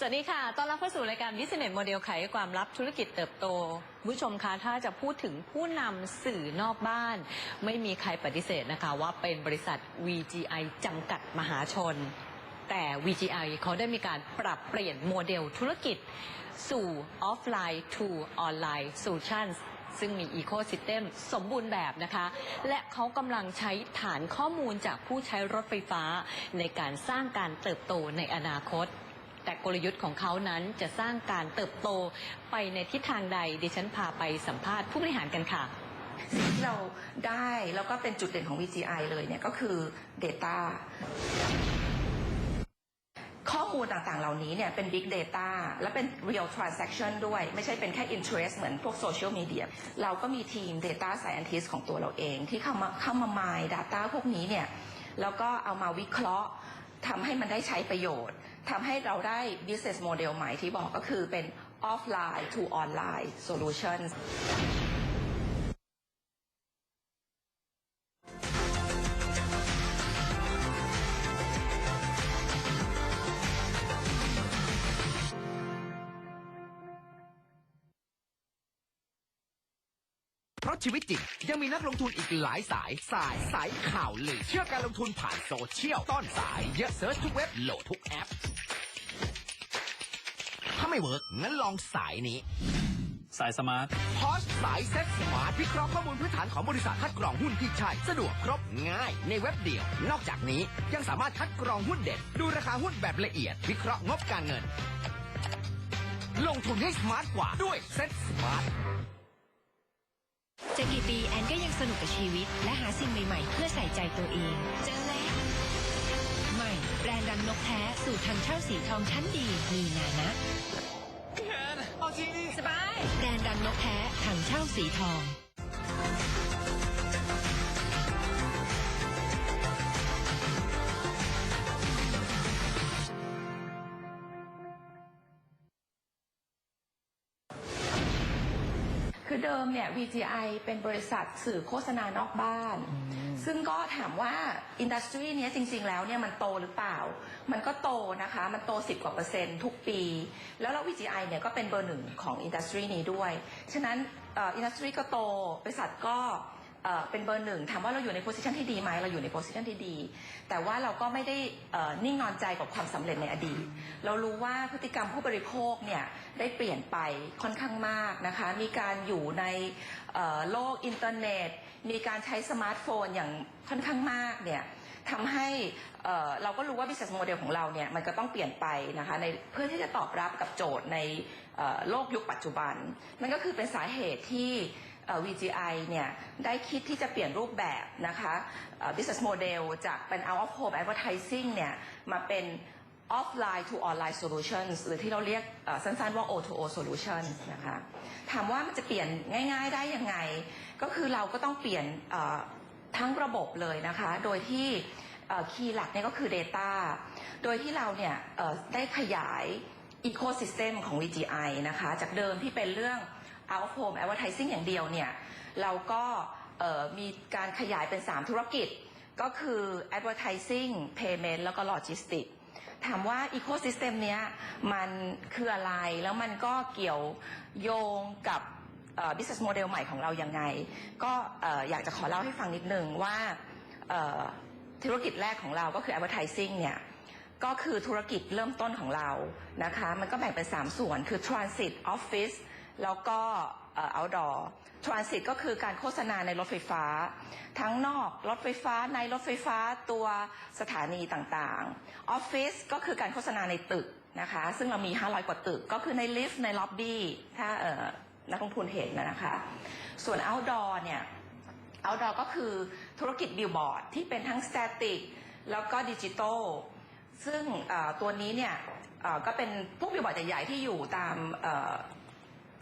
สวัสดีค่ะ ตอนรับเข้าสู่รายการ Business Model ไขความลับธุรกิจเติบโต ผู้ชมคะ ถ้าจะพูดถึงผู้นำสื่อนอกบ้าน ไม่มีใครปฏิเสธนะคะ ว่าเป็นบริษัท VGI จำกัดมหาชน แต่ VGI เขาได้มีการปรับเปลี่ยนโมเดลธุรกิจ สู่ offline to online solutions ซึ่งมี Ecosystem สมบูรณ์แบบนะคะ และเขากำลังใช้ฐานข้อมูลจากผู้ใช้รถไฟฟ้า ในการสร้างการเติบโตในอนาคต แต่กลยุทธ์ของเขานั้นจะสร้างการเติบโตไปในทิศทางใดดิฉันพาไปสัมภาษณ์ผู้บริหารกันค่ะสิ่งที่เราได้แล้วก็เป็นจุดเด่นของ VGI เลยเนี่ยก็คือ Data ข้อมูลต่างๆ เหล่านี้เนี่ยเป็น Big Data และเป็น Real Transaction ด้วย ไม่ใช่เป็นแค่ Interest เหมือนพวกโซเชียลมีเดียเราก็มีทีม Data Scientist ของตัวเราเอง ที่เข้ามาเข้ามา mine Data พวกนี้เนี่ยแล้วก็เอามาวิเคราะห์ทำให้มันได้ใช้ประโยชน์ทำให้เราได้ business model ใหม่ที่บอกก็คือเป็น offline to online solutions ราะชีวิตจริง ยังมีนักลงทุนอีกหลายสายสายสายข่าวลือเชื่อการลงทุนผ่านโซเชียลต้อนสายเยอะเซิร์ชทุกเว็บโหลดทุกแอป ถ้าไม่เวิร์กงั้นลองสายนี้สายสมาร์ทพอสสายเซ็ตสมาร์ทวิเคราะห์ข้อมูลพื้นฐานของบริษัทคัดกรองหุ้นที่ใช่ สะดวกครบง่ายในเว็บเดียว นอกจากนี้ยังสามารถคัดกรองหุ้นเด่นดูราคาหุ้นแบบละเอียด วิเคราะห์งบการเงิน ลงทุนให้สมาร์ทกว่าด้วยเซ็ตสมาร์ท จะกี่ปีแอนก็ยังสนุกกับชีวิต และหาสิ่งใหม่ๆ เพื่อใส่ใจตัวเอง เจอแล้ว ใหม่แบรนด์รังนกแท้สู่ทางเช่าสีทองชั้นดีมีนานะสบายแบรนด์รังนกแท้ทางเช่าสีทอง คือเดิมเนี่ย VGI เป็นบริษัทสื่อโฆษณานอกบ้าน ซึ่งก็ถามว่าอินดัสทรีเนี้ยจริง ๆ แล้วเนี่ยมันโตหรือเปล่า มันก็โตนะคะ มันโต 10 กว่าเปอร์เซ็นต์ทุกปี แล้วเรา VGI เนี่ยก็เป็นเบอร์หนึ่งของอินดัสทรีนี้ด้วย ฉะนั้นอินดัสทรีก็โต บริษัทก็ เป็นเบอร์หนึ่งถามว่าเราอยู่ในโพสิชันที่ดีไหมเราอยู่ในโพสิชันที่ดี แต่ว่าเราก็ไม่ได้นิ่งนอนใจกับความสำเร็จในอดีต เรารู้ว่าพฤติกรรมผู้บริโภคเนี่ยได้เปลี่ยนไปค่อนข้างมากนะคะ มีการอยู่ในโลกอินเทอร์เน็ต มีการใช้สมาร์ทโฟนอย่างค่อนข้างมากเนี่ยทำให้เอ่อเราก็รู้ว่า business model ของเราเนี่ยมันก็ต้องเปลี่ยนไปนะคะในเพื่อที่จะตอบรับกับโจทย์ในโลกยุคปัจจุบัน นั่นก็คือเป็นสาเหตุที่ VGI เนี่ยได้คิดที่จะเปลี่ยนรูปแบบนะคะ business model จากเป็น out of home advertising เนี่ยมาเป็น offline to online solutions หรือที่เราเรียกสั้นๆว่า O2O solution นะคะถามว่ามันจะเปลี่ยนง่ายๆได้ยังไง ก็คือเราก็ต้องเปลี่ยนทั้งระบบเลยนะคะ โดยที่คีย์หลักเนี่ยก็คือ Data โดยที่เราเนี่ยได้ขยาย ecosystem ของ VGI นะคะ จากเดิมที่เป็นเรื่อง out of home advertising อย่างเดียวเนี่ยเราก็มีการขยายเป็น 3 ธุรกิจ ก็คือ advertising payment แล้วก็ logistics ถามว่า ecosystem เนี้ยมันคืออะไรแล้วมันก็เกี่ยวโยงกับ business model ใหม่ของเรายังไง ก็เอ่อยากจะขอเล่าให้ฟังนิดนึงว่าธุรกิจแรกของเราก็คือ advertising เนี่ยก็คือธุรกิจเริ่มต้นของเรานะคะ มันก็แบ่งเป็น 3 ส่วนคือ transit office แล้วก็เอ่อ outdoor transit ก็คือการโฆษณาในรถไฟฟ้า ทั้งนอกรถไฟฟ้าในรถไฟฟ้าตัวสถานีต่างๆ office ก็คือการโฆษณาในตึกนะคะซึ่งเรามี 500 กว่าตึก ก็คือในลิฟต์ในล็อบบี้ถ้าเอ่อนักลงทุนเห็นนะคะ ส่วน outdoor เนี่ย outdoor ก็คือธุรกิจบิลบอร์ดที่เป็นทั้ง static แล้วก็ดิจิตอลซึ่งตัวนี้เนี่ยก็เป็นพวกบิลบอร์ดใหญ่ๆที่อยู่ตาม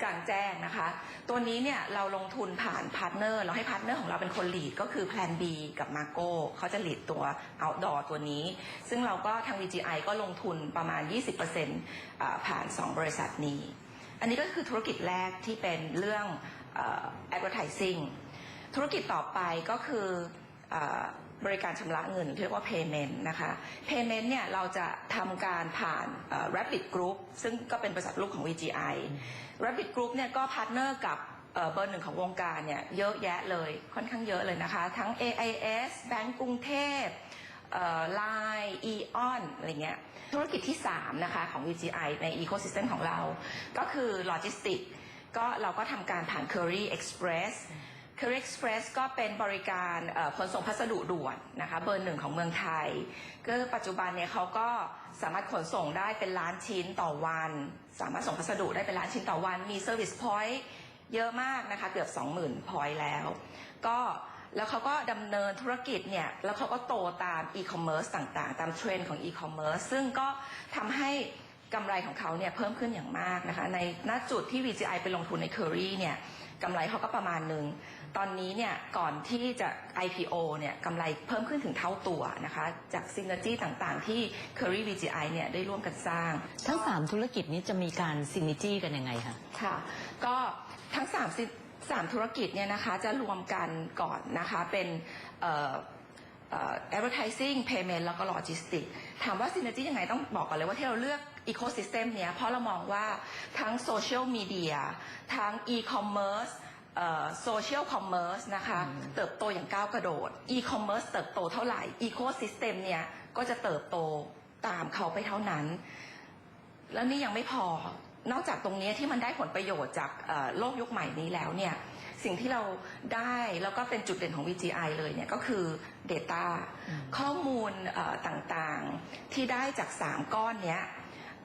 กลางแจ้งนะคะ ตัวนี้เนี่ยเราลงทุนผ่านพาร์ทเนอร์ เราให้พาร์ทเนอร์ของเราเป็นคนหลีดก็คือ Plan B กับ Marco เขาจะหลีดตัว outdoor ตัวนี้ ซึ่งเราก็ทาง VGI ก็ลงทุนประมาณ 20%อ่าผ่าน 2 บริษัทนี้ อันนี้ก็คือธุรกิจแรกที่เป็นเรื่องเอ่อ advertising ธุรกิจต่อไปก็คืออ บริการชำระเงินเรียกว่า payment นะคะ payment เนี่ยเราจะทำการผ่าน Rapid Group ซึ่งก็เป็นบริษัทลูกของ VGI Rapid Group เนี่ยก็พาร์ทเนอร์กับเอ่อเบอร์หนึ่งของวงการเนี่ยเยอะแยะเลยค่อนข้างเยอะเลยนะคะ ทั้ง AIS แบงก์กรุงเทพไลน์อีออนอะไรเงี้ยธุรกิจที่ 3 นะคะ ของ VGI ใน Ecosystem ของเรา ก็คือโลจิสติกก็เราก็ทำการผ่าน Curry Express Curry Express ก็เป็นบริการขนส่งพัสดุด่วนนะคะเบอร์หนึ่งของเมืองไทยก็ปัจจุบันเนี่ยเขาก็สามารถขนส่งได้เป็นล้านชิ้นต่อวัน สามารถส่งพัสดุได้เป็นล้านชิ้นต่อวัน มี Service Point เยอะมากนะคะเกือบ 20,000 point แล้ว ก็แล้วเขาก็ดำเนินธุรกิจเนี่ยแล้วเขาก็โตตามอีคอมเมิร์ซต่างๆ ตามเทรนด์ของอีคอมเมิร์ซซึ่งก็ทำให้กำไรของเขาเนี่ยเพิ่มขึ้นอย่างมากนะคะในณจุดที่ VGI ไปลงทุนใน Curry เนี่ยกำไรเขาก็ประมาณหนึ่ง ตอนนี้เนี่ยก่อนที่จะ IPO เนี่ยกำไรเพิ่มขึ้นถึงเท่าตัวนะคะ จากซินเนอร์จีต่างๆ ที่ Curry VGI เนี่ยได้ร่วมกันสร้าง ทั้ง 3 ธุรกิจนี้จะมีการซินิจี้กันยังไงคะค่ะ ก็ทั้ง3สิสามธุรกิจเนี่ยนะคะจะรวมกันก่อนนะคะเป็นเอ่อเอ่อ advertising payment แล้วก็ logistics ถามว่า synergy ยังไงต้องบอกก่อนเลยว่าที่เราเลือก ecosystem เนี้ยเพราะเรามองว่าทั้ง social media ทั้ง e-commerce เอ่อ social commerce นะคะ เติบโตอย่างก้าวกระโดด e-commerce เติบโตเท่าไหร่ ecosystem เนี่ย ก็จะเติบโตตามเขาไปเท่านั้น แล้วนี่ยังไม่พอนอกจากตรงนี้ที่มันได้ผลประโยชน์จากเอ่อโลกยุคใหม่นี้แล้วเนี่ยสิ่งที่เราได้แล้วก็เป็นจุดเด่นของ VGI เลยเนี่ยก็คือ Data ข้อมูลเอ่อต่างๆที่ได้จาก 3 ก้อนเนี้ย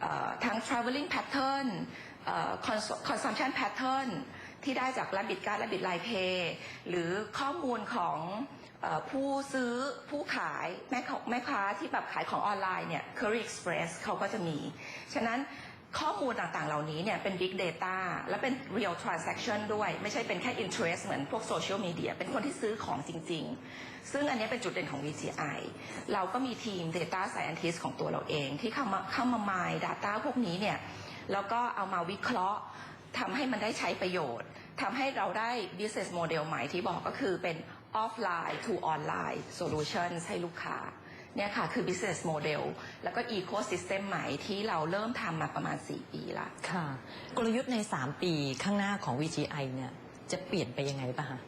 เอ่อทั้ง traveling pattern เอ่อ cons- consumption pattern ที่ได้จาก Rabbit Card Rabbit Line Pay หรือข้อมูลของเอ่อผู้ซื้อผู้ขายแม่ขแม่ค้าที่แบบขายของออนไลน์เนี่ย Curry Express เขาก็จะมี ฉะนั้นข้อมูลต่างๆ เหล่านี้เนี่ยเป็น Big Data และเป็น Real Transaction ด้วย ไม่ใช่เป็นแค่ Interest เหมือนพวกโซเชียลมีเดียเป็นคนที่ซื้อของจริง ๆ ซึ่งอันนี้เป็นจุดเด่นของ VGI เราก็มีทีม Data Scientist ของตัวเราเอง ที่เข้ามาเข้ามา mine Data พวกนี้เนี่ยแล้วก็เอามาวิเคราะห์ ทำให้มันได้ใช้ประโยชน์ทำให้เราได้ business model ใหม่ที่บอกก็คือเป็น offline to online solution ให้ลูกค้าเนี่ยค่ะคือ business model แล้วก็ ecosystem ใหม่ที่เราเริ่มทำมาประมาณ 4 ปีละค่ะ กลยุทธ์ใน 3 ปีข้างหน้าของ VGI เนี่ยจะเปลี่ยนไปยังไงป่ะคะ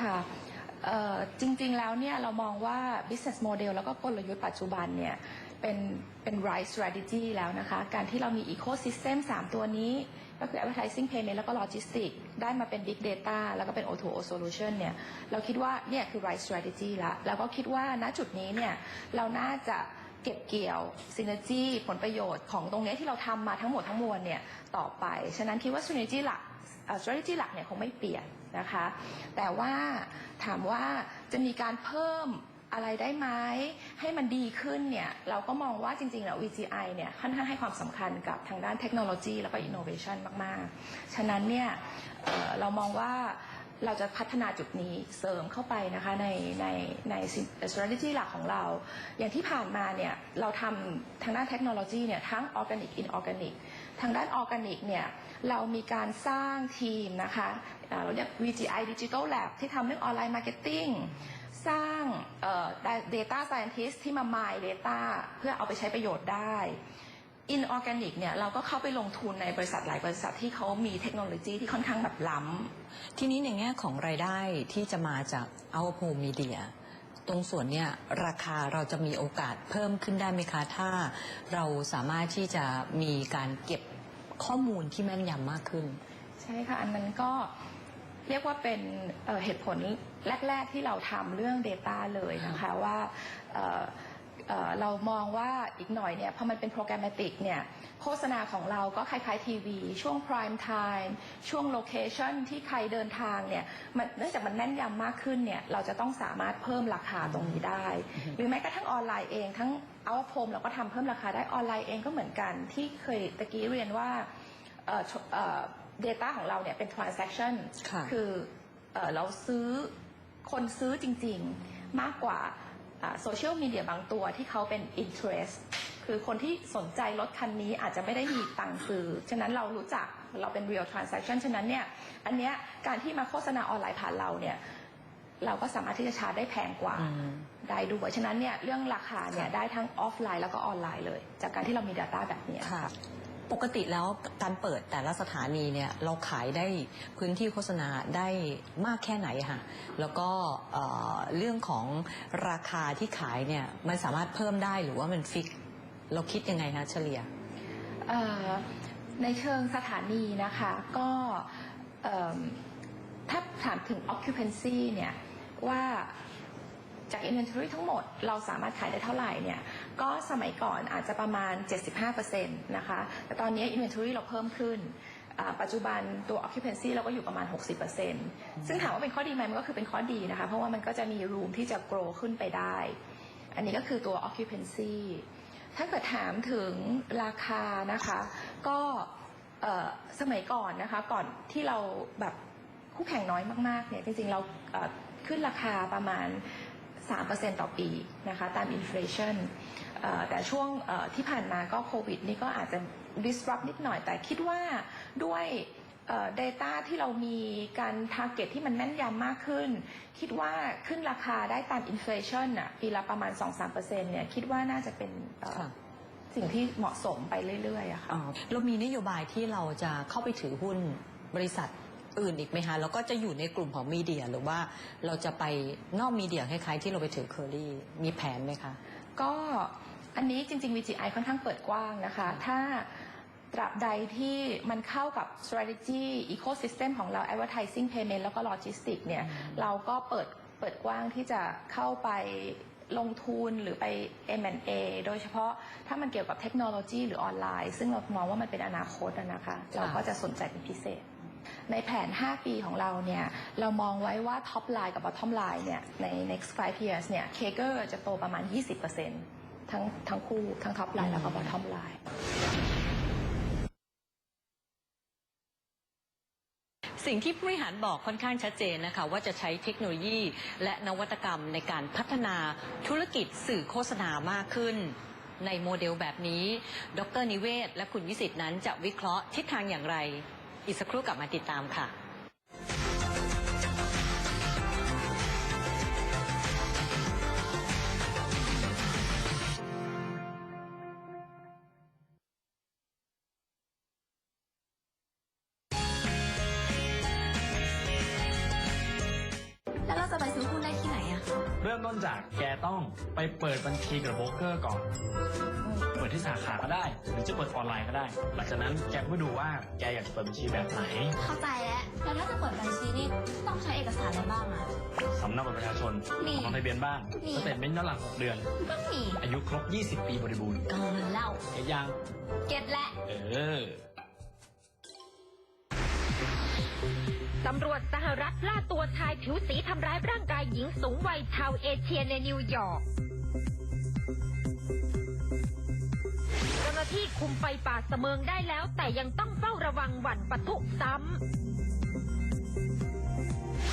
ค่ะเอ่อจริงๆแล้วเนี่ยเรามองว่า business model แล้วก็กลยุทธ์ปัจจุบันเนี่ยเป็นเป็น right strategy แล้วนะคะ การที่เรามี ecosystem 3 ตัวนี้ ก็คือ advertising payment แล้วก็ logistics ได้มาเป็น big data แล้วก็เป็น O2O solution เนี่ย เราคิดว่าเนี่ยคือ right strategy ละ แล้วก็คิดว่าณจุดนี้เนี่ย เราน่าจะเก็บเกี่ยว synergy ผลประโยชน์ของตรงนี้ที่เราทำมาทั้งหมดทั้งมวลเนี่ยต่อไป ฉะนั้นคิดว่า synergy หลักเอ่อ strategy หลักเนี่ยคงไม่เปลี่ยนนะคะ แต่ว่าถามว่าจะมีการเพิ่ม อะไรได้ไหมให้มันดีขึ้นเนี่ยเราก็มองว่าจริงๆแล้ว VGI เนี่ยค่อนข้างให้ความสำคัญกับทางด้านเทคโนโลยีแล้วก็ innovation มากๆ ฉะนั้นเนี่ยเอ่อเรามองว่าเราจะพัฒนาจุดนี้เสริมเข้าไปนะคะในในใน strategy หลักของเรา อย่างที่ผ่านมาเนี่ยเราทำทางด้านเทคโนโลยีเนี่ยทั้ง organic inorganic ทางด้านออร์แกนิกเนี่ยเรามีการสร้างทีมนะคะเอ่อเราเรียก VGI Digital Lab ที่ทำเรื่องออนไลน์มาร์เก็ตติ้ง สร้างเอ่อ Data Scientist ที่มา mine Data เพื่อเอาไปใช้ประโยชน์ได้ Inorganic เนี่ยเราก็เข้าไปลงทุนในบริษัทหลายบริษัทที่เขามีเทคโนโลยีที่ค่อนข้างแบบล้ำ ทีนี้ในแง่ของรายได้ที่จะมาจาก Out of Home Media ตรงส่วนเนี่ยราคาเราจะมีโอกาสเพิ่มขึ้นได้ไหมคะถ้าเราสามารถที่จะมีการเก็บข้อมูลที่แม่นยำมากขึ้น ใช่ค่ะ อันนั้นก็ เรียกว่าเป็นเอ่อเหตุผลแรก ๆที่เราทำเรื่อง Data เลยนะคะว่าเอ่อเอ่อเรามองว่าอีกหน่อยเนี่ยพอมันเป็นโปรแกรมติกเนี่ยโฆษณาของเราก็คล้ายๆทีวี ช่วง prime time ช่วงโลเคชันที่ใครเดินทางเนี่ยมันเนื่องจากมันแน่นยำมากขึ้นเนี่ยเราจะต้องสามารถเพิ่มราคาตรงนี้ได้ หรือแม้กระทั่งออนไลน์เองทั้งเอาโ o มเราก็ทำเพิ่มราคาได้ออนไลน์เองก็เหมือนกันที่เคยตะกี้เรียนว่าเอ่อชเอ่อ data ของเราเนี่ยเป็น transaction ค่ะคือเอ่อเราซื้อคนซื้อจริงๆ มากกว่าโซเชียลมีเดียบางตัวที่เขาเป็น interest คือคนที่สนใจรถคันนี้อาจจะไม่ได้มีตังค์ซื้อ ฉะนั้นเรารู้จักเราเป็น real transaction ฉะนั้นเนี่ย อันเนี้ยการที่มาโฆษณาออนไลน์ผ่านเราเนี่ย เราก็สามารถที่จะชาร์จได้แพงกว่าอืมได้ด้วยฉะนั้นเนี่ยเรื่องราคาเนี่ยได้ทั้งออฟไลน์แล้วก็ออนไลน์เลย จากการที่เรามี Data แบบเนี้ยค่ะ ปกติแล้วการเปิดแต่ละสถานีเนี่ยเราขายได้พื้นที่โฆษณาได้มากแค่ไหนค่ะแล้วก็เอ่อเรื่องของราคาที่ขายเนี่ยมันสามารถเพิ่มได้หรือว่ามันฟิก เราคิดยังไงคะเฉลี่ย เอ่อในเชิงสถานีนะคะก็เอิ่มถ้าถามถึง occupancy เนี่ยว่าจาก inventory ทั้งหมดเราสามารถขายได้เท่าไหร่เนี่ย ก็สมัยก่อนอาจจะประมาณ 75%นะคะ แต่ตอนนี้ inventory เราเพิ่มขึ้น ปัจจุบันตัว occupancy เราก็อยู่ประมาณ 60%ซึ่งถามว่าเป็นข้อดีไหมมันก็คือเป็นข้อดีนะคะ เพราะว่ามันก็จะมี room ที่จะ grow ขึ้นไปได้ อันนี้ก็คือตัว occupancy ถ้าเกิดถามถึงราคานะคะ ก็สมัยก่อนนะคะ ก่อนที่เราแบบคู่แข่งน้อยมากๆเนี่ยจริงๆเราขึ้นราคาประมาณ 3%ต่อปีนะคะ ตามอินฟล t i o n แต่ช่วงเอ่อที่ผ่านมาก็โควิดนี่ก็อาจจะ disrupt นิดหน่อย แต่คิดว่าด้วยเอ่อ data ที่เรามีการ target ที่มันแม่นยำมากขึ้น คิดว่าขึ้นราคาได้ตามอินฟล t i o n อะปีละประมาณ 2-3%เนี่ยคิดว่าน่าจะเป็นเอ่อค่ะสิ่งที่เหมาะสมไปเรื่อยๆอะค่ะอ๋อเรามีนโยบายที่เราจะเข้าไปถือหุ้นบริษัทอื่นอีกไหมคะแล้วก็จะอยู่ในกลุ่มของมีเดียหรือว่าเราจะไปนอกมีเดียคล้ายๆที่เราไปถือเคอรี่มีแผนไหมคะ ก็อันนี้จริง ๆ VGI ค่อนข้างเปิดกว้างนะคะ ถ้าตราบใดที่มันเข้ากับ strategy ecosystem ของเรา advertising payment แล้วก็ logistics เนี่ย เราก็เปิดเปิดกว้างที่จะเข้าไปลงทุนหรือไป M&A โดยเฉพาะถ้ามันเกี่ยวกับเทคโนโลยีหรือออนไลน์ ซึ่งเรามองว่ามันเป็นอนาคตอะนะคะ เราก็จะสนใจเป็นพิเศษ ในแผน 5 ปีของเราเนี่ยเรามองไว้ว่า top line กับ bottom line เนี่ยใน next 5 years เนี่ย CAGR จะโตประมาณ 20%ทั้งทั้งคู่ทั้ง top line แล้วก็ bottom line สิ่งที่ผู้บริหารบอกค่อนข้างชัดเจนนะคะ ว่าจะใช้เทคโนโลยี และนวัตกรรมในการพัฒนาธุรกิจสื่อโฆษณามากขึ้น ในโมเดลแบบนี้ ดรนิเวศ และคุณวิสิตนั้นจะวิเคราะห์ทิศทางอย่างไร อีกสักครู่กลับมาติดตามค่ะ ต้องไปเปิดบัญชีกับโบรกเกอร์ก่อน เปิดที่สาขาก็ได้ หรือจะเปิดออนไลน์ก็ได้ หลังจากนั้นแกก็ดูว่าแกอยากจะเปิดบัญชีแบบไหน เข้าใจแล้ว แล้วถ้าจะเปิดบัญชีนี่ต้องใช้เอกสารอะไรบ้างอะสำเนาบัตรประชาชนมีของทะเบียนบ้านมี สเตทเมนต์ย้อนหลัง 6 เดือนก็มีอายุครบ 20 ปีบริบูรณ์เกินแล้วเห็นยัง เก็ตและ เออ ตำรวจสหรัฐล่าตัวชายผิวสีทำร้ายร่างกายหญิงสูงวัยชาวเอเชียในนิวยอร์กเจ้าหน้าที่คุมไฟป่าเสมิงได้แล้ว แต่ยังต้องเฝ้าระวังหวั่นปะทุซ้ำ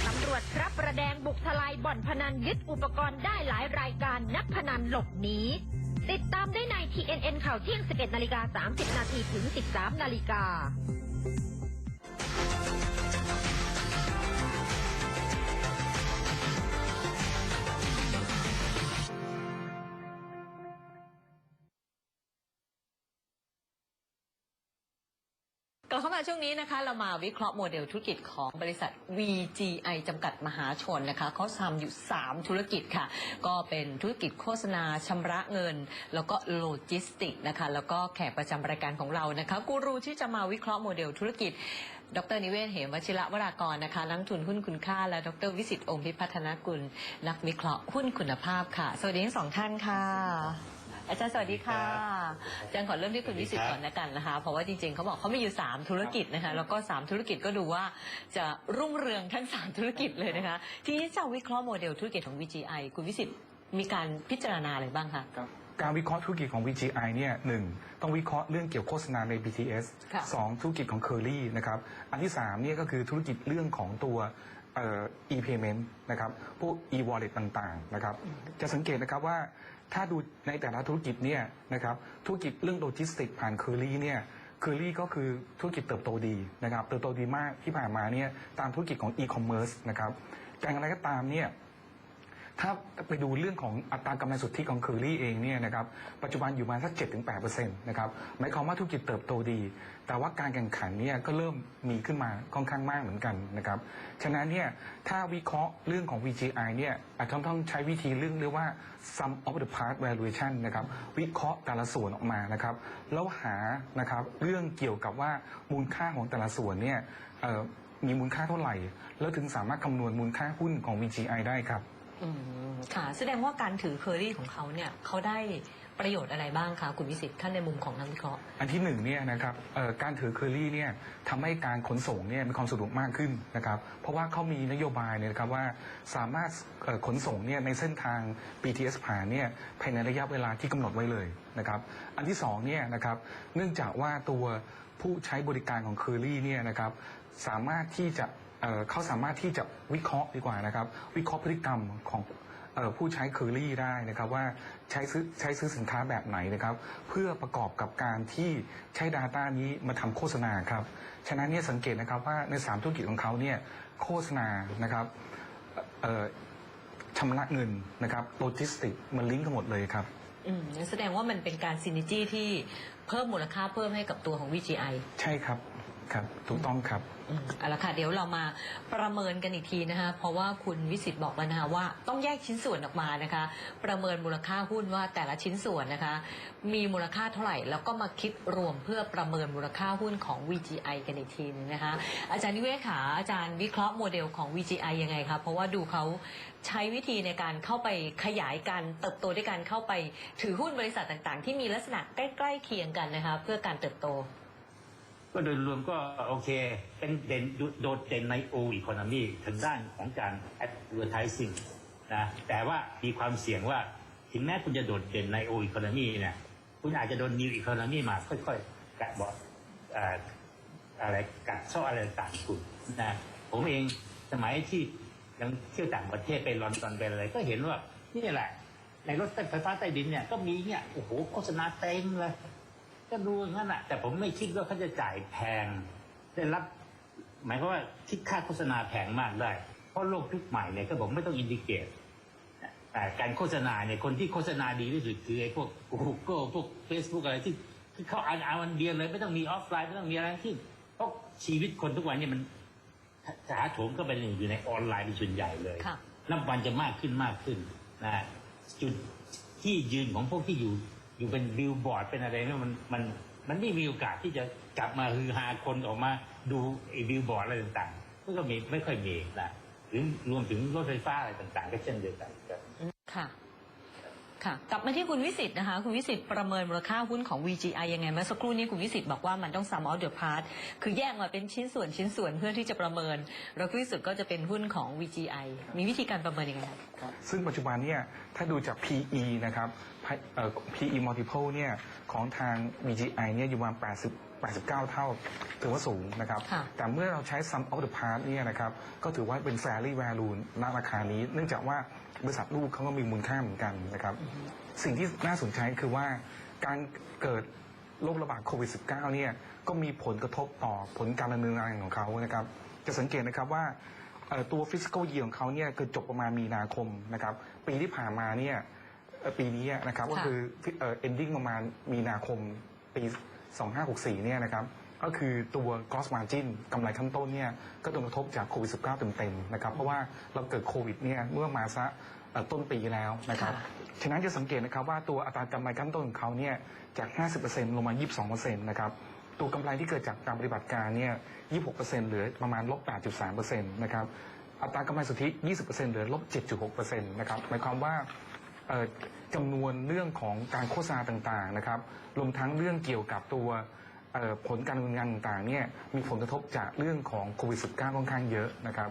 ตำรวจพระประแดงบุกทลายบ่อนพนันยึดอุปกรณ์ได้หลายรายการนักพนันหลบหนีติดตามได้ใน TNN ข่าวเที่ยง 11 นาฬิกา 30 นาทีถึง 13 นาฬิกา เข้ามาช่วงนี้นะคะเรามาวิเคราะห์โมเดลธุรกิจของบริษัท VGI จำกัดมหาชนนะคะเขาทำอยู่ 3 ธุรกิจค่ะ ก็เป็นธุรกิจโฆษณาชำระเงิน แล้วก็โลจิสติกนะคะ แล้วก็แขกประจำรายการของเรานะคะกูรูที่จะมาวิเคราะห์โมเดลธุรกิจ ดรนิเวศเหมวชิระวรากรนะคะนักทุนหุ้นคุณค่า และดรวิสิตองค์พิพัฒนกุล นักวิเคราะห์หุ้นคุณภาพค่ะ สวัสดีทั้งสองท่านค่ะ อาจารย์สวัสดีค่ะอาจารย์ขอเริ่มที่คุณวิสิตก่อนนะกันนะคะ เพราะว่าจริงๆเขาบอกเขามีอยู่ 3 ธุรกิจนะคะ แล้วก็ 3 ธุรกิจก็ดูว่าจะรุ่งเรืองทั้ง 3 ธุรกิจเลยนะคะ ทีนี้จะวิเคราะห์โมเดลธุรกิจของ VGI คุณวิสิตมีการพิจารณาอะไรบ้างคะครับการวิเคราะห์ธุรกิจของ VGI เนี่ยหนึ่งต้องวิเคราะห์เรื่องเกี่ยวโฆษณาใน BTS ค่ะสองธุรกิจของ Curly นะครับ อันที่สามเนี่ยก็คือธุรกิจเรื่องของตัวเอ่อ e-payment นะครับ พวก e-wallet ต่างๆ นะครับ จะสังเกตนะครับว่า ถ้าดูในแต่ละธุรกิจเนี่ยนะครับธุรกิจเรื่องโลจิสติกผ่านเคอรี่เนี่ยเคอรี่ก็คือธุรกิจเติบโตดีนะครับเติบโตดีมากที่ผ่านมาเนี่ยตามธุรกิจของอีคอมเมิร์ซนะครับแต่อะไรก็ตามเนี่ย ถ้าไปดูเรื่องของอัตรากำไรสุทธิของเคอรี่เองเนี่ยนะครับปัจจุบันอยู่มาสักเจ็ดถึงแปดเปอร์เซ็นต์นะครับหมายความว่าธุรกิจเติบโตดี แต่ว่าการแข่งขันเนี่ยก็เริ่มมีขึ้นมาค่อนข้างมากเหมือนกันนะครับฉะนั้นเนี่ยถ้าวิเคราะห์เรื่องของ VGI เนี่ยอาจจะต้องใช้วิธีเรื่องเรียกว่า sum of the parts valuation นะครับวิเคราะห์แต่ละส่วนออกมานะครับแล้วหานะครับเรื่องเกี่ยวกับว่ามูลค่าของแต่ละส่วนเนี่ยมีมูลค่าเท่าไหร่ แล้วถึงสามารถคำนวณมูลค่าหุ้นของ VGI ได้ครับ อืมค่ะ แสดงว่าการถือเคอรี่ของเขาเนี่ยเขาได้ประโยชน์อะไรบ้างคะคุณวิสิทธิ์ท่านในมุมของนักวิเคราะห์ อันที่หนึ่งเนี่ยนะครับเอ่อการถือเคอรี่เนี่ยทำให้การขนส่งเนี่ยมีความสะดวกมากขึ้นนะครับ เพราะว่าเขามีนโยบายเนี่ยนะครับว่าสามารถเอ่อขนส่งเนี่ยในเส้นทาง BTS ผ่านเนี่ยภายในระยะเวลาที่กำหนดไว้เลยนะครับ อันที่สองเนี่ยนะครับเนื่องจากว่าตัวผู้ใช้บริการของเคอรี่เนี่ยนะครับสามารถที่จะ เอ่อเขาสามารถที่จะวิเคราะห์ดีกว่านะครับ วิเคราะห์พฤติกรรมของเอ่อผู้ใช้เคอรี่ได้นะครับว่าใช้ซื้อใช้ซื้อสินค้าแบบไหนนะครับ เพื่อประกอบกับการที่ใช้ Data นี้มาทำโฆษณาครับฉะนั้นเนี่ยสังเกตนะครับว่าใน3ธุรกิจของเขาเนี่ยโฆษณานะครับเอ่อชำระเงินนะครับโลจิสติกมันลิงก์กันหมดเลยครับอืมงั้นแสดงว่ามันเป็นการซินิจี้ที่เพิ่มมูลค่าเพิ่มให้กับตัวของ VGI ใช่ครับครับ ถูกต้องครับ อืมเอาละค่ะเดี๋ยวเรามาประเมินกันอีกทีนะคะเพราะว่าคุณวิสิตบอกแล้วนะคะว่าต้องแยกชิ้นส่วนออกมานะคะ ประเมินมูลค่าหุ้นว่าแต่ละชิ้นส่วนนะคะ มีมูลค่าเท่าไหร่ แล้วก็มาคิดรวมเพื่อประเมินมูลค่าหุ้นของ VGI กันอีกทีนึงนะคะ อาจารย์นิเวศขาอาจารย์วิเคราะห์โมเดลของ VGI ยังไงคะเพราะว่าดูเขาใช้วิธีในการเข้าไปขยายการเติบโตด้วยการเข้าไปถือหุ้นบริษัทต่างๆ ที่มีลักษณะใกล้ๆเคียงกันนะคะเพื่อการเติบโต ก็โดยรวมก็โอเค เป็นเด่นโดดเด่นในโออีโคโนมีทางด้านของการ advertising นะแต่ว่ามีความเสี่ยงว่าถึงแม้คุณจะโดดเด่นในโออีโคโนมีเนี่ยคุณอาจจะโดนนิวอีโคโนมีมาค่อยๆกัดบ่ออะไรกัดเซาะอะไรต่างๆคุณนะผมเองสมัยที่ยังเที่ยวต่างประเทศไปลอนดอนไปอะไรก็เห็นว่านี่แหละในรถไฟฟ้าใต้ดินเนี่ยก็มีเนี่ยโอ้โหโฆษณาเต็มเลย ก็ดูอย่างนั้นแหะแต่ผมไม่คิดว่าเขาจะจ่ายแพงได้รับ หมายความว่าคิดค่าโฆษณาแพงมากได้ เพราะโลกยุคใหม่เนี่ยก็บอกไม่ต้องอินดิเกตแต่การโฆษณาเนี่ยคนที่โฆษณาดีที่สุดคือไอ้พวก Google พวก Facebook อะไรที่ที่เขาอ่านอ่านวันเดียวเลย ไม่ต้องมีออฟไลน์ไม่ต้องมีอะไรทั้งที่เพราะชีวิตคนทุกวันเนี่ยมันถาโถมก็เป็นอยู่ในออนไลน์เป็นส่วนใหญ่เลยค่ะนับวันจะมากขึ้นมากขึ้นนะฮะจุดที่ยืนของพวกที่อยู่ อยู่เป็นบิลบอร์ดเป็นอะไรเนี่ยมันมันมันไม่มีโอกาสที่จะกลับมาฮือฮาคนออกมาดูไอ้บิลบอร์ดอะไรต่างๆมันก็มีไม่ค่อยมีนะหรือรวมถึงรถไฟฟ้าอะไรต่างๆ ก็เช่นเดียวกันครับค่ะ ค่ะ กลับมาที่คุณวิสิตนะคะ คุณวิสิตประเมินมูลค่าหุ้นของ VGI ยังไงเมื่อสักครู่นี้คุณวิสิตบอกว่ามันต้อง sum of the part คือแยกมาเป็นชิ้นส่วนชิ้นส่วนเพื่อที่จะประเมิน แล้วที่สุดก็จะเป็นหุ้นของ VGI มีวิธีการประเมินยังไงคะซึ่งปัจจุบันเนี่ยถ้าดูจาก PE นะครับเอ่อ PE multiple เนี่ยของทาง VGI เนี่ยอยู่ประมาณ80 89 เท่า ถือว่าสูงนะครับ ค่ะ แต่เมื่อเราใช้ sum of the part เนี่ยนะครับ ก็ถือว่าเป็น fairly value ณราคานี้ เนื่องจากว่าบริษัทลูกเขาก็มีมูลค่าเหมือนกันนะครับ สิ่งที่น่าสนใจคือว่าการเกิดโรคระบาดโควิด -19 เนี่ยก็มีผลกระทบต่อผลการดำเนินงานของเขานะครับ จะสังเกตนะครับว่าเอ่อตัว fiscal year ของเขาเนี่ยคือจบประมาณมีนาคมนะครับ ปีที่ผ่านมาเนี่ยเอ่อปีนี้นะครับก็ค่ะคือเอ่อ ending ประมาณมีนาคมปี 2564เนี่ยนะครับก็คือตัว gross margin กำไรขั้นต้นเนี่ยก็โดนกระทบจากโควิด -19 เต็มๆนะครับเพราะว่าเราเกิดโควิดเนี่ยเมื่อมาซะเอ่อต้นปีแล้วนะครับค่ะฉะนั้นจะสังเกตนะครับว่าตัวอัตรากำไรขั้นต้นของเขาเนี่ยจาก 50%ลงมา 22%นะครับตัวกำไรที่เกิดจากการปฏิบัติการเนี่ย 26%เหลือประมาณลบ 8.3%นะครับ อัตรากำไรสุทธิ 20%เหลือลบ 7.6%นะครับ หมายความว่าเอ่อ จำนวนเรื่องของการโฆษณาต่างๆนะครับรวมทั้งเรื่องเกี่ยวกับตัวผลการดำเนินงานต่างๆเนี่ยมีผลกระทบจากเรื่องของโควิด -19 ค่อนข้างเยอะนะครับ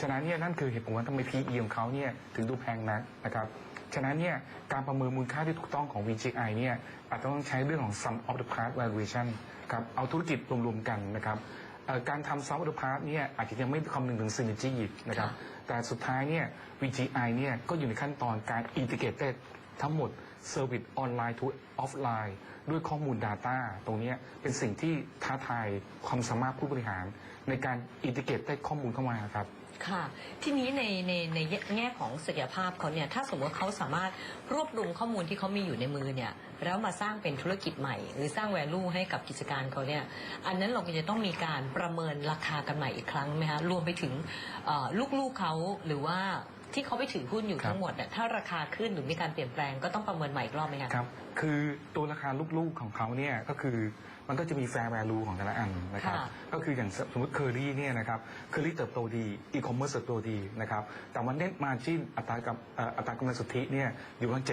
ฉะนั้นเนี่ยนั่นคือเหตุผลว่าทำไม PE ของเขาเนี่ยถึงดูแพงนักนะครับฉะนั้นเนี่ยการประเมินมูลค่าที่ถูกต้องของ VGI เนี่ยอาจจะต้องใช้เรื่องของ sum of the part valuation ครับเอาธุรกิจรวมๆกันนะครับการทำ sum of the part เนี่ยอาจจะยังไม่คำนึงถึง synergy นะครับแต่สุดท้ายเนี่ย VGI เนี่ยก็อยู่ในขั้นตอนการ integrated ทั้งหมด Service Online to Offline ด้วยข้อมูล Data ตรงนี้เป็นสิ่งที่ท้าทายความสามารถผู้บริหาร ในการอินทิเกรตได้ข้อมูลเข้ามาครับค่ะ ทีนี้ในในในแง่ของศักยภาพเขาเนี่ยถ้าสมมติว่าเขาสามารถรวบรวมข้อมูลที่เขามีอยู่ในมือเนี่ยแล้วมาสร้างเป็นธุรกิจใหม่ หรือสร้าง value ให้กับกิจการเขาเนี่ยอันนั้นเราก็จะต้องมีการประเมินราคากันใหม่อีกครั้งไหมคะรวมไปถึงลูกๆเขาหรือว่า ที่เขาไปถือหุ้นอยู่ครับทั้งหมดเนี่ยถ้าราคาขึ้นหรือมีการเปลี่ยนแปลงก็ต้องประเมินใหม่อีกรอบไหมคะครับ คือตัวราคาลูกๆของเขาเนี่ยก็คือมันก็จะมี fair value ของแต่ละอันนะครับค่ะก็คืออย่างสมมติเคอรี่เนี่ยนะครับเคอรี่เติบโตดีอีคอมเมิร์ซเติบโตดีนะครับแต่วันเน็ตมาจินอัตรากับเอ่ออัตรากำไรสุทธิเนี่ยอยู่ประมาณ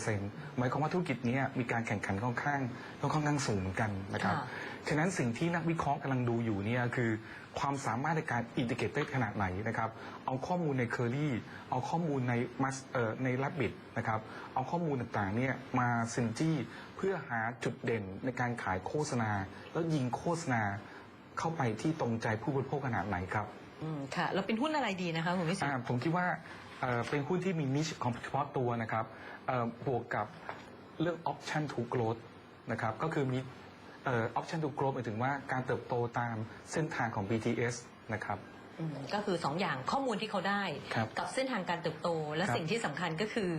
7-8%หมายความว่าธุรกิจเนี้มีการแข่งขันค่อนข้างค่อนข้างสูงเหมือนกันนะครับค่ะฉะนั้นสิ่งที่นักวิเคราะห์กำลังดูอยู่เนี่ยคือ ความสามารถในการอินทิเกรตได้ขนาดไหนนะครับ เอาข้อมูลในเคอรี่เอาข้อมูลในมัสเอ่อใน r a b b i t นะครับ เอาข้อมูลต่างๆเนี่ยมาซินจี้เพื่อหาจุดเด่นในการขายโฆษณา แล้วยิงโฆษณาเข้าไปที่ตรงใจผู้บริโภคขนาดไหนครับอืมค่ะเราเป็นหุ้นอะไรดีนะคะคุณวิสุทอ่าธิ์ผมคิดว่าเอ่อเป็นหุ้นที่มีนิชของเฉพาะตัวนะครับเอ่อบวกกับเรื่อง option to growth นะครับก็คือมีเอ่อ option to growth หมายถึงว่าการเติบโตตามเส้นทางของ BTS นะครับ อืมก็คือ2อย่างข้อมูลที่เขาได้ ครับกับเส้นทางการเติบโตและครับ สิ่งที่สำคัญก็คือ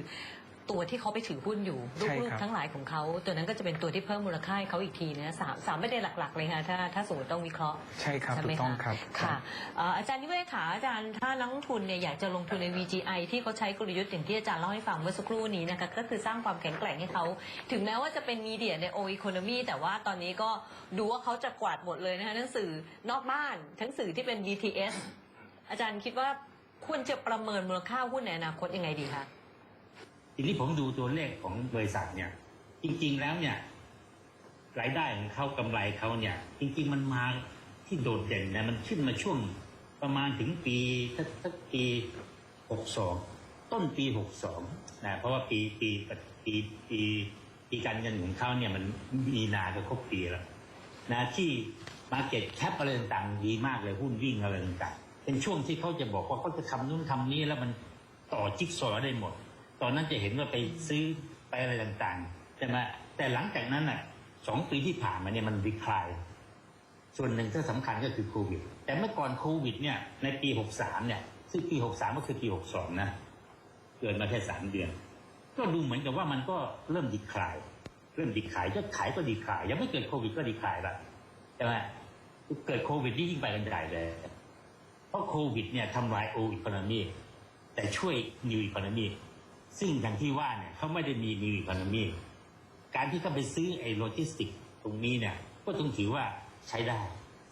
ตัวที่เขาไปถือหุ้นอยู่ใช่ลูกครับๆทั้งหลายของเขา ตัวนั้นก็จะเป็นตัวที่เพิ่มมูลค่าให้เขาอีกทีนะสามสามประเด็นหลัก ๆ เลยค่ะถ้าถ้าสมมติต้องวิเคราะห์ใช่ครับใช่ถูไหมกต้องคะครับค่ะเอ่ออาจารย์นิเวศขาอาจารย์ถ้านักลงทุนเนี่ยอยากจะลงทุนใน VGI ที่เขาใช้กลยุทธ์อย่างที่อาจารย์เล่าให้ฟังเมื่อสักครู่นี้นะคะก็คือสร้างความแข็งแกร่งให้เขา ถึงแม้ว่าจะเป็นมีเดียในโอ e ค o นมีแต่ว่าตอนนี้ก็ดูว่าเขาจะกวาดหมดเลยนะคะทั้งสื่อนอกบ้านทั้งสื่อที่เป็น BTS อาจารย์คิดว่าควรจะประเมินมูลค่าหุ้นในอนาคตยังไงดีคะ ทีนี้ผมดูตัวเลขของบริษัทเนี่ย จริง ๆแล้วเนี่ยรายได้ของเขากำไรเขาเนี่ย จริง ๆ มันมาที่โดดเด่นนะมันขึ้นมาช่วงประมาณถึงปีสักสักปีหกสองต้นปีหกสองนะเพราะว่าปีปีปีปีปีการเงินของเขาเนี่ยมันมีนาจะครบปีแล้วนะที่มาเก็ตแคปอะไรต่างๆดีมากเลยหุ้นวิ่งอะไรต่างๆเป็นช่วงที่เขาจะบอกว่าเขาจะทำนู่นทำนี่แล้วมันต่อจิ๊กซอว์ได้หมด ตอนนั้นจะเห็นว่าไปซื้อไปอะไรต่างๆใช่ไหมแต่หลังจากนั้นน่ะสองปีที่ผ่านมาเนี่ยมันดีคลาย ส่วนหนึ่งที่สำคัญก็คือโควิด แต่เมื่อก่อนโควิดเนี่ยในปี63เนี่ย ซึ่งปี63ก็คือปี62นะเกินมาแค่สามเดือน ก็ดูเหมือนกับว่ามันก็เริ่มดีคลาย เริ่มดีคลายยอดขายก็ดีคลาย ยังไม่เกิดโควิดก็ดีคลายละใช่ไหมเกิดโควิดนี่ยิ่งไปกันใหญ่เลย เพราะโควิดเนี่ยทำลายโออีโคโนมีแต่ช่วยนิวอีโคโนมี ซึ่งอย่างที่ว่าเนี่ยเขาไม่ได้มีนิวอีโคโนมีการที่เขาไปซื้อไอ้โลจิสติกตรงนี้เนี่ยก็ต้องถือว่าใช้ได้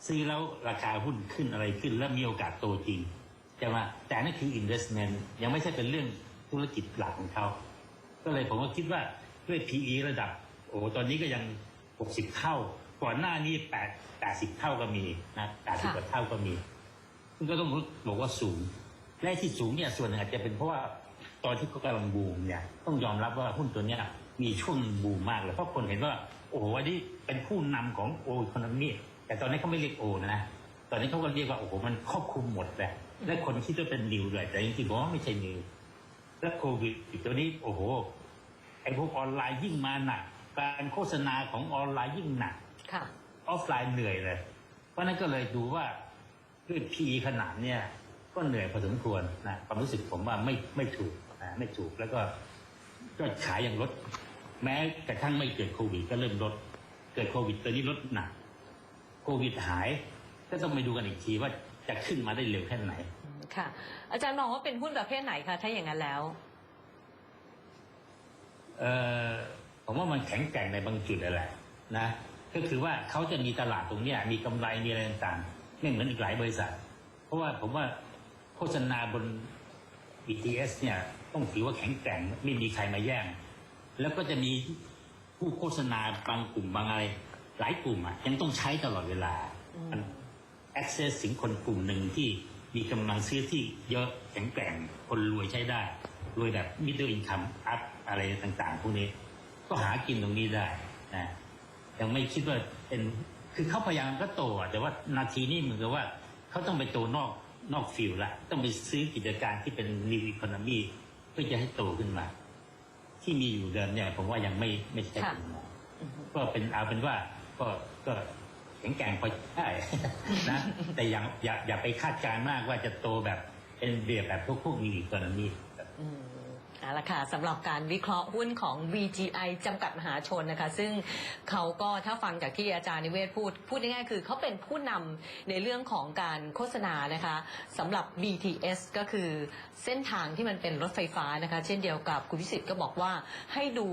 ซื้อแล้วราคาหุ้นขึ้นอะไรขึ้น แล้วมีโอกาสโตจริงใช่ไหมแต่นั่นคือ investment ยังไม่ใช่เป็นเรื่องธุรกิจหลักของเขาก็เลยผมก็คิดว่าด้วย PE ระดับ โอ้ตอนนี้ก็ยัง 60 เท่า ก่อนหน้านี้8 80 เท่าก็มีนะ80กว่าเท่าก็มีซึ่งก็ต้องบอกว่าสูงและที่สูงเนี่ยส่วนหนึ่งอาจจะเป็นเพราะว่า ตอนที่เขากำลังบูมเนี่ยต้องยอมรับว่าหุ้นตัวเนี้ยมีช่วงบูมมากเลย เพราะคนเห็นว่า โอ้โหวันนี้เป็นผู้นำของโอ e ค o นมีแต่ตอนนี้เขาไม่เรียกโอนะตอนนี้เขาก็เรียกว่าโอ้โหมันครอบคลุมหมดเลยและคนคิดว่าเป็นนิวด้วยแต่จริงๆผมว่าไม่ใช่นิวและโควิดตัวนี้โอ้โหไอ้พวกออนไลน์ยิ่งมาหนักการโฆษณาของออนไลน์ยิ่งหนักค่ะออฟไลน์เหนื่อยเลย เพราะฉะนั้นก็เลยดูว่าด้วย PE ขนาดเนี่ยก็เหนื่อยพอสมควรนะความรู้สึกผมว่าไม่ไม่ถูก นะไม่ถูก แล้วก็ยอดขายยังลดแม้กระทั่งไม่เกิดโควิดก็เริ่มลดเกิดโควิดตัวนี้ลดหนักโควิดหาย ก็ต้องไปดูกันอีกทีว่าจะขึ้นมาได้เร็วแค่ไหนค่ะ อาจารย์มองว่าเป็นหุ้นประเภทไหนคะถ้าอย่างนั้นแล้วเออผมว่ามันแข็งแกร่งในบางจุดนั่นแหละนะก็คือว่าเขาจะมีตลาดตรงเนี้ยมีกำไรมีอะไรต่างๆไม่เหมือนอีกหลายบริษัท เพราะว่าผมว่าโฆษณาบน BTS เนี่ยต้องถือว่าแข็งแกร่งไม่มีใครมาแย่ง แล้วก็จะมีผู้โฆษณาบางกลุ่มบางอะไร หลายกลุ่มอะยังต้องใช้ตลอดเวลามัน access ถึงคนกลุ่มหนึ่งที่มีกำลังซื้อที่เยอะแข็งแกร่งคนรวยใช้ได้ รวยแบบ middle income up อะไรต่างๆ พวกนี้ ก็หากินตรงนี้ได้นะยังไม่คิดว่าเป็นคือเขาพยายามก็โตอะแต่ว่านาทีนี้เหมือนกับว่าเขาต้องไปโตนอก นอกฟิลละต้องไปซื้อกิจการที่เป็น new economy เพื่อจะให้โตขึ้นมา ที่มีอยู่เดิมเนี่ยผมว่ายังไม่ไม่ใช่ค่ะคุณหมอก็เป็นเอาเป็นว่าก็ก็แข็งแกร่งพอได้นะ แต่อย่าอย่าอย่าไปคาดการณ์มากว่าจะโตแบบเป็นเบียแบบพวกพวกมีอีกกรณีอืม เอาละค่ะสำหรับการวิเคราะห์หุ้นของ VGI จำกัดมหาชนนะคะ ซึ่งเขาก็ถ้าฟังจากที่อาจารย์นิเวศพูด พูดง่ายๆคือเขาเป็นผู้นำในเรื่องของการโฆษณานะคะสำหรับ BTS ก็คือเส้นทางที่มันเป็นรถไฟฟ้านะคะ เช่นเดียวกับคุณวิสิทธิ์ก็บอกว่าให้ดู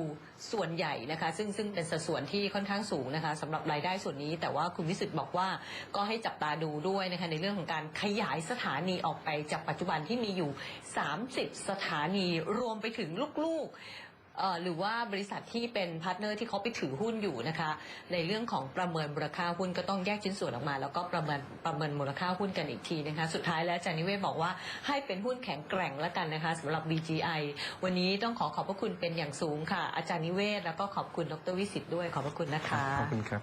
ส่วนใหญ่นะคะ ซึ่งซึ่งเป็นสัดส่วนที่ค่อนข้างสูงนะคะสำหรับรายได้ส่วนนี้ แต่ว่าคุณวิสุทธ์บอกว่าก็ให้จับตาดูด้วยนะคะในเรื่องของการขยายสถานีออกไปจากปัจจุบันที่มีอยู่ 30 สถานีรวมไปถึงลูกๆ อ่อหรือว่าบริษัทที่เป็นพาร์ทเนอร์ที่เขาไปถือหุ้นอยู่นะคะ ในเรื่องของประเมินมูลค่าหุ้นก็ต้องแยกชิ้นส่วนออกมา แล้วก็ประเมินประเมินมูลค่าหุ้นกันอีกทีนะคะ สุดท้ายแล้วอาจารย์นิเวศบอกว่าให้เป็นหุ้นแข็งแกร่งแล้วกันนะคะสำหรับ BGI วันนี้ต้องขอขอบพระคุณเป็นอย่างสูงค่ะ อาจารย์นิเวศแล้วก็ขอบคุณดรวิสิทธิ์ด้วยขอบพระคุณนะคะขอบคุณครับ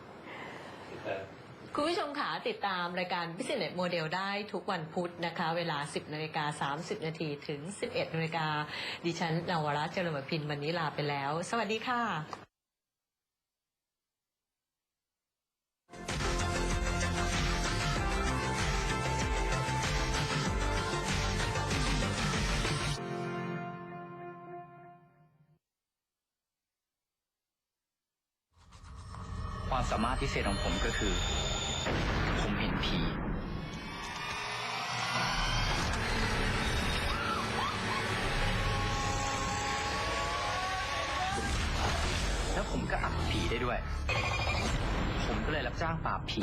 คุณผู้ชมค่ะติดตามรายการ Business Model ได้ทุกวันพุธนะคะ เวลา 10นาฬิกา30 นาทีถึง 11นาฬิกาดิฉันนวรัตเจริญพินวันนี้ลาไปแล้ว สวัสดีค่ะความสามารถพิเศษของผมก็คือ ผมเห็นผี แล้วผมก็อับผีได้ ด้วย ผมก็เลยรับจ้างปราบผี